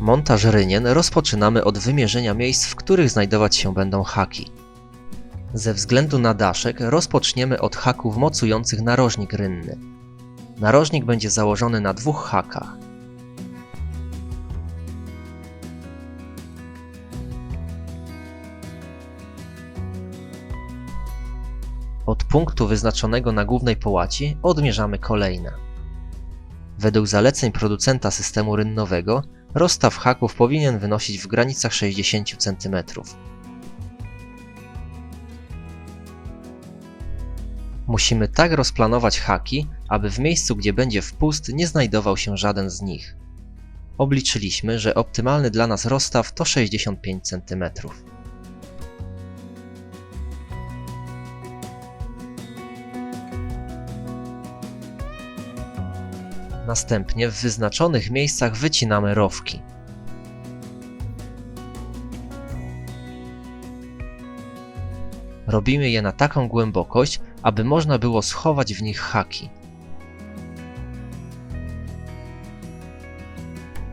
Montaż rynien rozpoczynamy od wymierzenia miejsc, w których znajdować się będą haki. Ze względu na daszek rozpoczniemy od haków mocujących narożnik rynny. Narożnik będzie założony na dwóch hakach. Od punktu wyznaczonego na głównej połaci odmierzamy kolejne. Według zaleceń producenta systemu rynnowego rozstaw haków powinien wynosić w granicach 60 cm. Musimy tak rozplanować haki, aby w miejscu, gdzie będzie wpust, nie znajdował się żaden z nich. Obliczyliśmy, że optymalny dla nas rozstaw to 65 cm. Następnie w wyznaczonych miejscach wycinamy rowki. Robimy je na taką głębokość, aby można było schować w nich haki.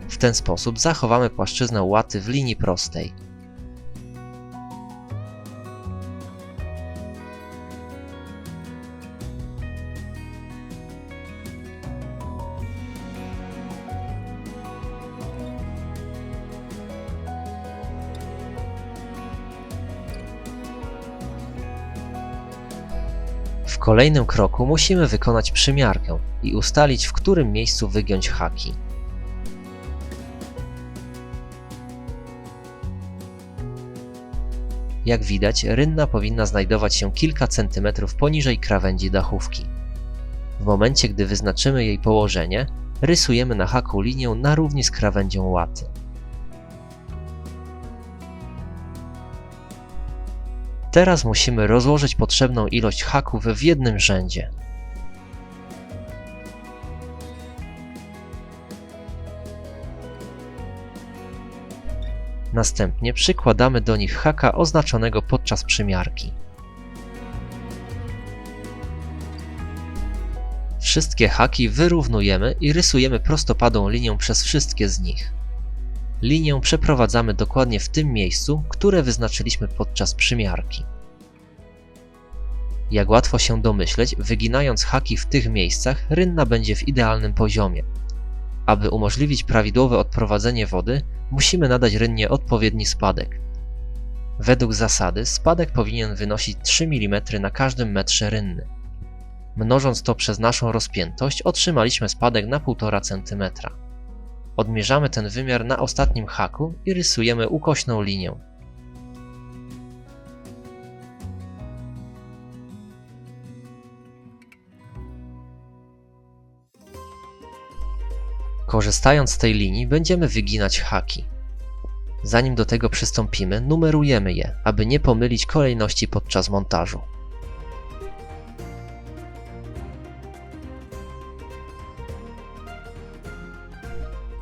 W ten sposób zachowamy płaszczyznę łaty w linii prostej. Kolejnym kroku musimy wykonać przymiarkę i ustalić, w którym miejscu wygiąć haki. Jak widać, rynna powinna znajdować się kilka centymetrów poniżej krawędzi dachówki. W momencie, gdy wyznaczymy jej położenie, rysujemy na haku linię na równi z krawędzią łaty. Teraz musimy rozłożyć potrzebną ilość haków w jednym rzędzie. Następnie przykładamy do nich haka oznaczonego podczas przymiarki. Wszystkie haki wyrównujemy i rysujemy prostopadłą linią przez wszystkie z nich. Linię przeprowadzamy dokładnie w tym miejscu, które wyznaczyliśmy podczas przymiarki. Jak łatwo się domyśleć, wyginając haki w tych miejscach, rynna będzie w idealnym poziomie. Aby umożliwić prawidłowe odprowadzenie wody, musimy nadać rynnie odpowiedni spadek. Według zasady spadek powinien wynosić 3 mm na każdym metrze rynny. Mnożąc to przez naszą rozpiętość, otrzymaliśmy spadek na 1,5 cm. Odmierzamy ten wymiar na ostatnim haku i rysujemy ukośną linię. Korzystając z tej linii będziemy wyginać haki. Zanim do tego przystąpimy, numerujemy je, aby nie pomylić kolejności podczas montażu.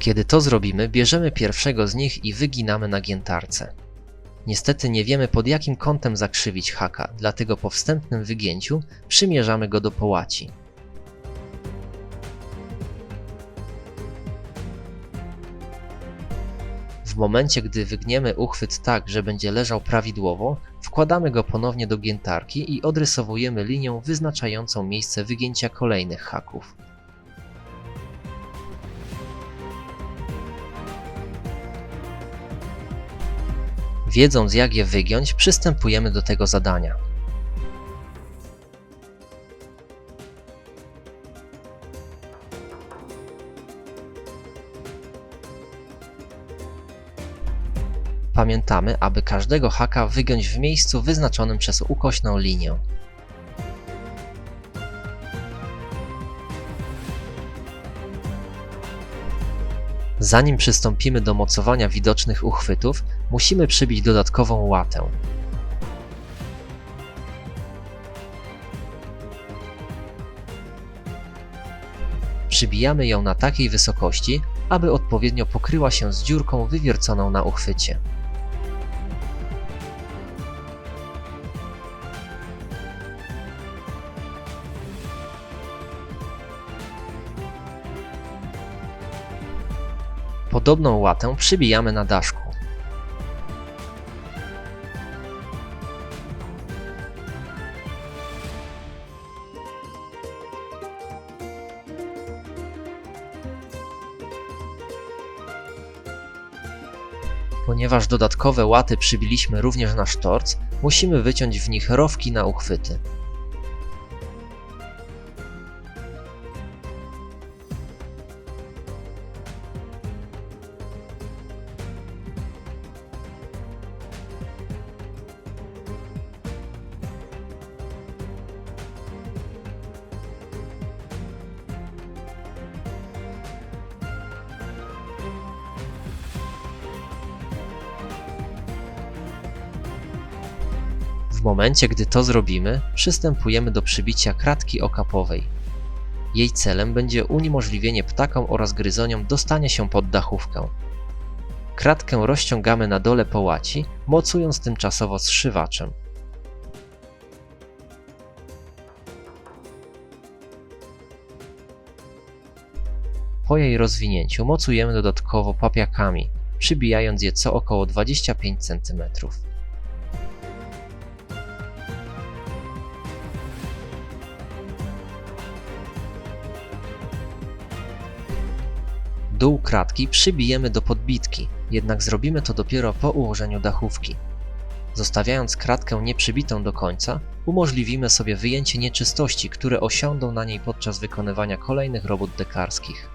Kiedy to zrobimy, bierzemy pierwszego z nich i wyginamy na giętarce. Niestety nie wiemy pod jakim kątem zakrzywić haka, dlatego po wstępnym wygięciu przymierzamy go do połaci. W momencie, gdy wygniemy uchwyt tak, że będzie leżał prawidłowo, wkładamy go ponownie do giętarki i odrysowujemy linię wyznaczającą miejsce wygięcia kolejnych haków. Wiedząc jak je wygiąć, przystępujemy do tego zadania. Pamiętamy, aby każdego haka wygiąć w miejscu wyznaczonym przez ukośną linię. Zanim przystąpimy do mocowania widocznych uchwytów, musimy przybić dodatkową łatę. Przybijamy ją na takiej wysokości, aby odpowiednio pokryła się z dziurką wywierconą na uchwycie. Podobną łatę przybijamy na daszku. Ponieważ dodatkowe łaty przybiliśmy również na sztorc, musimy wyciąć w nich rowki na uchwyty. W momencie, gdy to zrobimy, przystępujemy do przybicia kratki okapowej. Jej celem będzie uniemożliwienie ptakom oraz gryzoniom dostania się pod dachówkę. Kratkę rozciągamy na dole połaci, mocując tymczasowo zszywaczem. Po jej rozwinięciu mocujemy dodatkowo papiakami, przybijając je co około 25 cm. Dół kratki przybijemy do podbitki, jednak zrobimy to dopiero po ułożeniu dachówki. Zostawiając kratkę nieprzybitą do końca, umożliwimy sobie wyjęcie nieczystości, które osiądą na niej podczas wykonywania kolejnych robót dekarskich.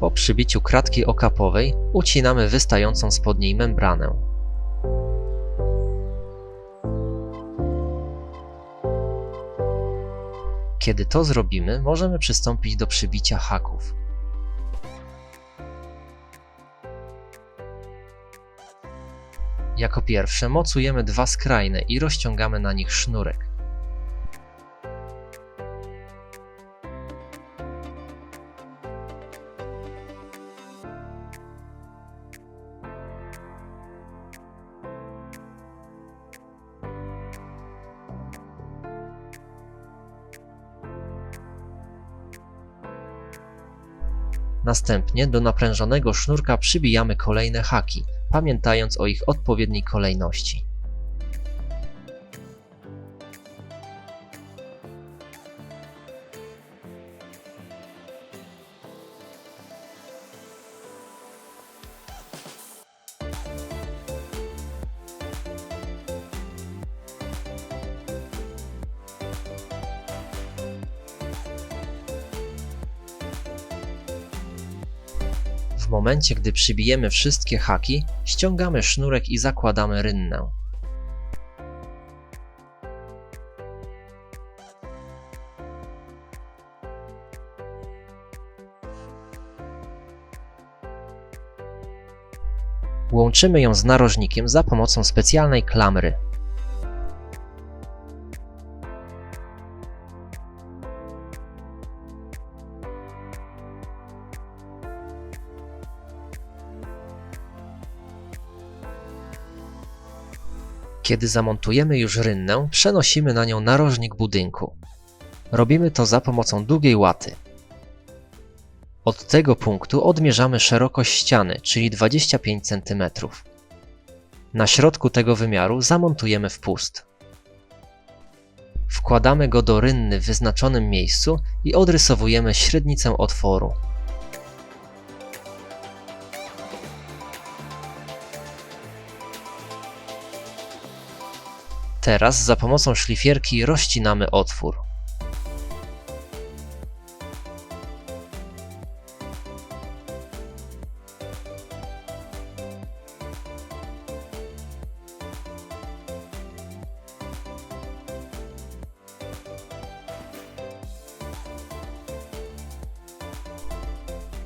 Po przybiciu kratki okapowej ucinamy wystającą spod niej membranę. Kiedy to zrobimy, możemy przystąpić do przybicia haków. Jako pierwsze mocujemy dwa skrajne i rozciągamy na nich sznurek. Następnie do naprężonego sznurka przybijamy kolejne haki, pamiętając o ich odpowiedniej kolejności. W momencie, gdy przybijemy wszystkie haki, ściągamy sznurek i zakładamy rynnę. Łączymy ją z narożnikiem za pomocą specjalnej klamry. Kiedy zamontujemy już rynnę, przenosimy na nią narożnik budynku. Robimy to za pomocą długiej łaty. Od tego punktu odmierzamy szerokość ściany, czyli 25 cm. Na środku tego wymiaru zamontujemy wpust. Wkładamy go do rynny w wyznaczonym miejscu i odrysowujemy średnicę otworu. Teraz za pomocą szlifierki rozcinamy otwór.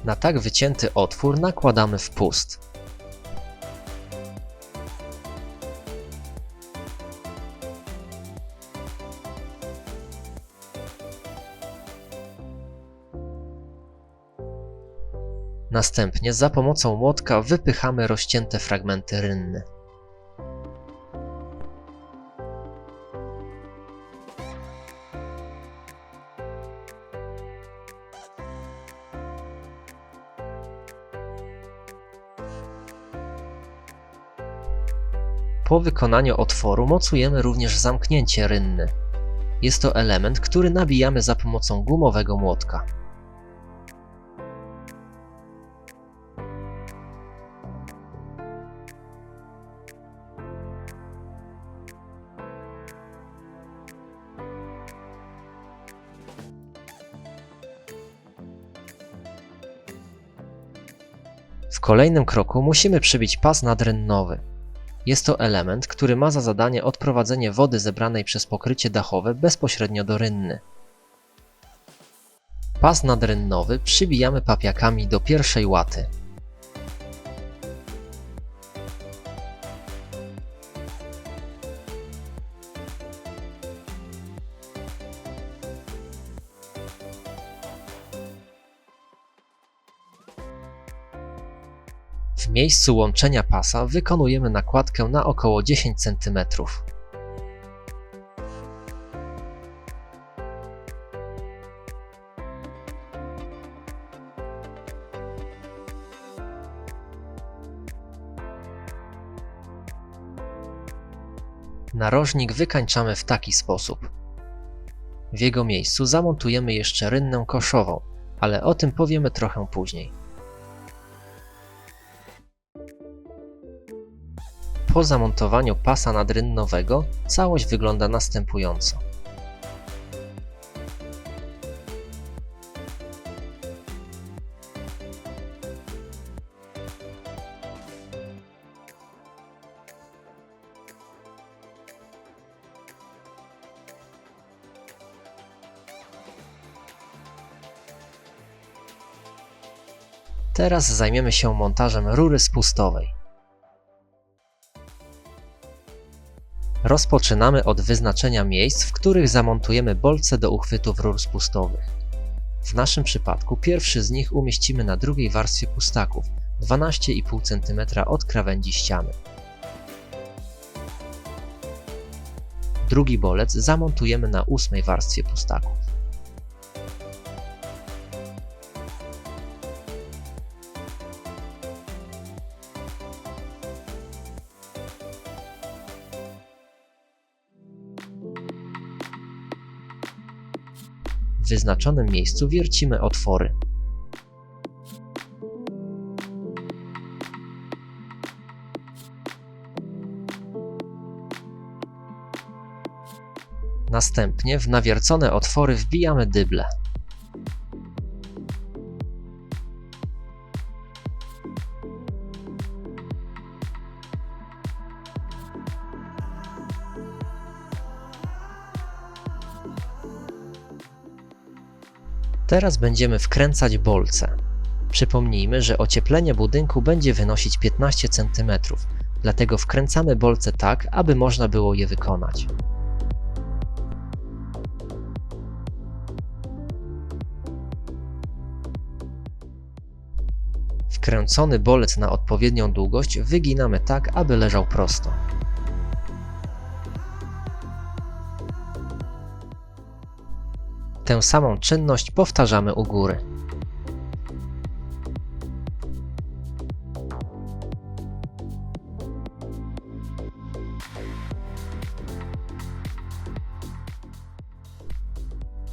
Na tak wycięty otwór nakładamy wpust. Następnie za pomocą młotka wypychamy rozcięte fragmenty rynny. Po wykonaniu otworu mocujemy również zamknięcie rynny. Jest to element, który nabijamy za pomocą gumowego młotka. Kolejnym kroku musimy przybić pas nadrynnowy. Jest to element, który ma za zadanie odprowadzenie wody zebranej przez pokrycie dachowe bezpośrednio do rynny. Pas nadrynnowy przybijamy papiakami do pierwszej łaty. Miejscu łączenia pasa wykonujemy nakładkę na około 10 cm. Narożnik wykańczamy w taki sposób. W jego miejscu zamontujemy jeszcze rynnę koszową, ale o tym powiemy trochę później. Po zamontowaniu pasa nadrynnowego całość wygląda następująco. Teraz zajmiemy się montażem rury spustowej. Rozpoczynamy od wyznaczenia miejsc, w których zamontujemy bolce do uchwytów rur spustowych. W naszym przypadku pierwszy z nich umieścimy na drugiej warstwie pustaków, 12,5 cm od krawędzi ściany. Drugi bolec zamontujemy na ósmej warstwie pustaków. W wyznaczonym miejscu wiercimy otwory. Następnie w nawiercone otwory wbijamy dyble. Teraz będziemy wkręcać bolce. Przypomnijmy, że ocieplenie budynku będzie wynosić 15 cm, dlatego wkręcamy bolce tak, aby można było je wykonać. Wkręcony bolec na odpowiednią długość wyginamy tak, aby leżał prosto. Tę samą czynność powtarzamy u góry.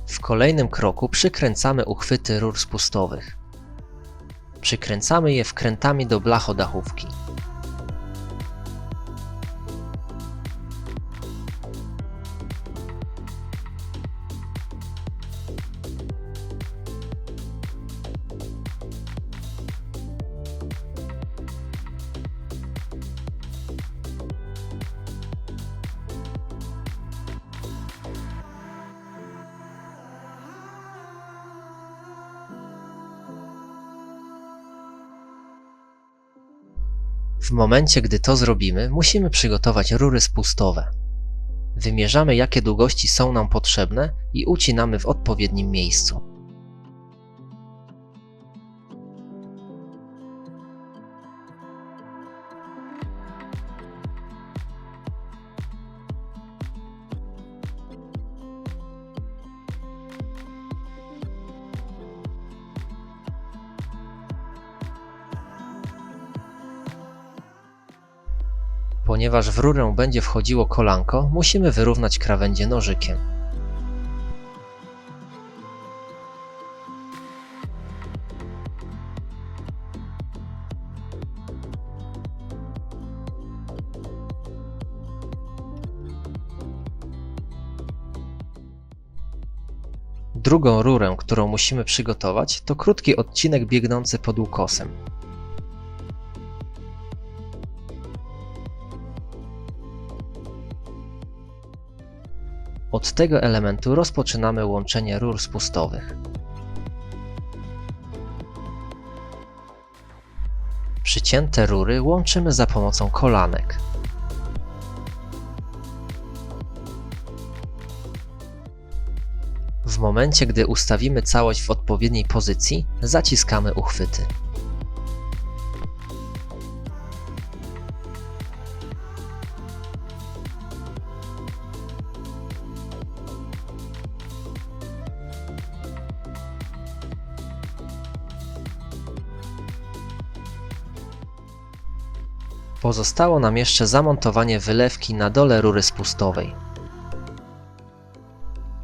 W kolejnym kroku przykręcamy uchwyty rur spustowych. Przykręcamy je wkrętami do blachodachówki. W momencie, gdy to zrobimy, musimy przygotować rury spustowe. Wymierzamy, jakie długości są nam potrzebne i ucinamy w odpowiednim miejscu. Ponieważ w rurę będzie wchodziło kolanko, musimy wyrównać krawędzie nożykiem. Drugą rurę, którą musimy przygotować, to krótki odcinek biegnący pod ukosem. Od tego elementu rozpoczynamy łączenie rur spustowych. Przycięte rury łączymy za pomocą kolanek. W momencie, gdy ustawimy całość w odpowiedniej pozycji, zaciskamy uchwyty. Pozostało nam jeszcze zamontowanie wylewki na dole rury spustowej.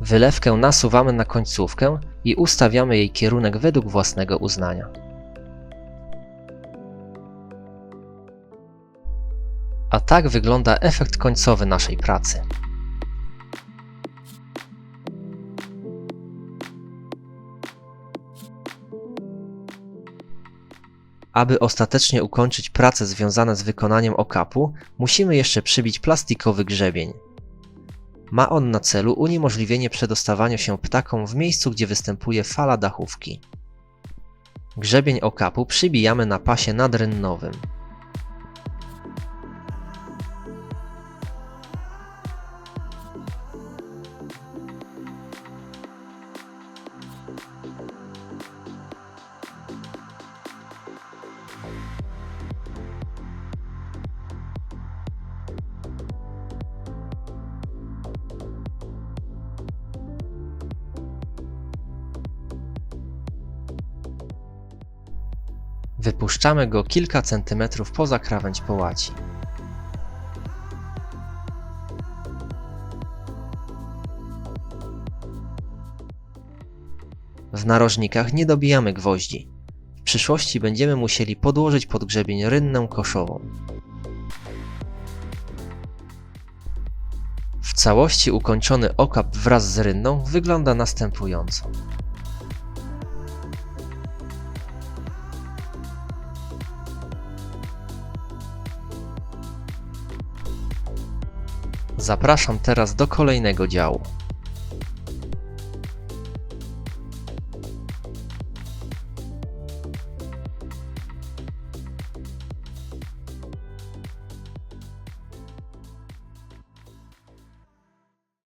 Wylewkę nasuwamy na końcówkę i ustawiamy jej kierunek według własnego uznania. A tak wygląda efekt końcowy naszej pracy. Aby ostatecznie ukończyć prace związane z wykonaniem okapu, musimy jeszcze przybić plastikowy grzebień. Ma on na celu uniemożliwienie przedostawaniu się ptakom w miejscu, gdzie występuje fala dachówki. Grzebień okapu przybijamy na pasie nadrynnowym. Wypuszczamy go kilka centymetrów poza krawędź połaci. W narożnikach nie dobijamy gwoździ. W przyszłości będziemy musieli podłożyć pod grzebień rynnę koszową. W całości ukończony okap wraz z rynną wygląda następująco. Zapraszam teraz do kolejnego działu.